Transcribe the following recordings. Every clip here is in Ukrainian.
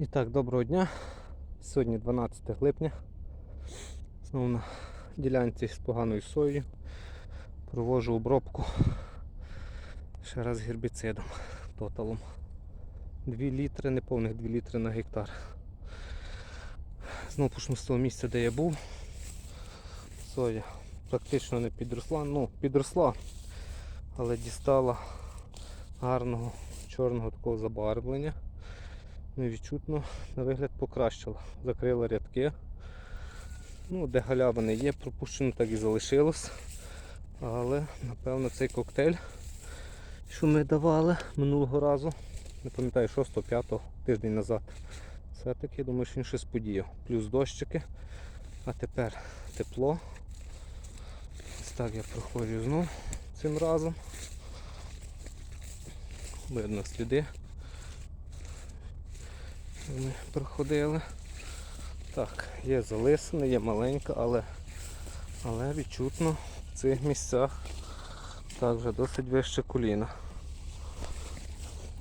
І так, доброго дня. Сьогодні 12 липня. Знову на ділянці з поганою соєю. Провожу обробку ще раз гербіцидом тоталом. 2 літри, неповних 2 літри на гектар. Знову почну з того місця, де я був. Соя практично не підросла, ну, підросла, але дістала гарного чорного такого забарвлення невідчутно на вигляд покращила. Закрила рядки. Ну, де галявини є, пропущено так і залишилось. Але, напевно, цей коктейль, що ми давали минулого разу, не пам'ятаю, 6-5 тиждень назад. Все-таки думаю, що він щось подіяв. Плюс дощики. А тепер тепло. Ось так я проходжу знов цим разом. Видно сліди ми проходили. Так, є залисина, є маленька, але, але відчутно в цих місцях так вже досить вище коліна.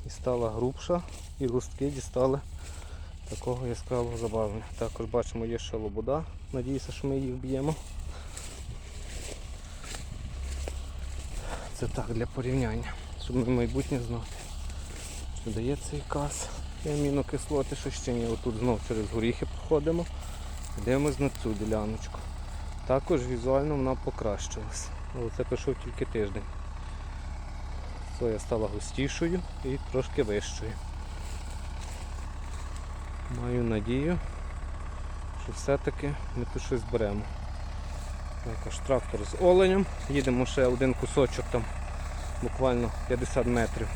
І стала грубша, і листки дістали такого яскравого забавлення. Також бачимо є ще лобода. Надіюся, що ми їх б'ємо. Це так для порівняння, щоб ми майбутнє знати. Що дає цей каз і амінокислоти, що ще ні. Отут знов через горіхи проходимо. Дивимось на цю діляночку. Також візуально вона покращилась. Але це пішов тільки тиждень. Соя стала густішою і трошки вищою. Маю надію, що все-таки ми тут щось беремо. Також трактор з оленем. Їдемо ще один кусочок там, буквально 50 метрів.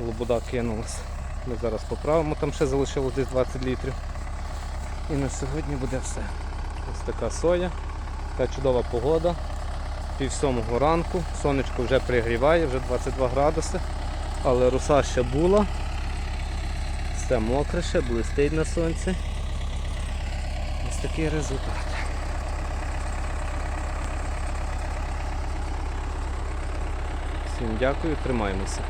Лобода кинулась. Ми зараз поправимо, там ще залишилось десь 20 літрів. І на сьогодні буде все. Ось така соя, така чудова погода. Пів сьомого ранку, сонечко вже пригріває, вже 22 градуси, але роса ще була. Все мокре ще, блистить на сонці. Ось такий результат. Всім дякую, тримаємося.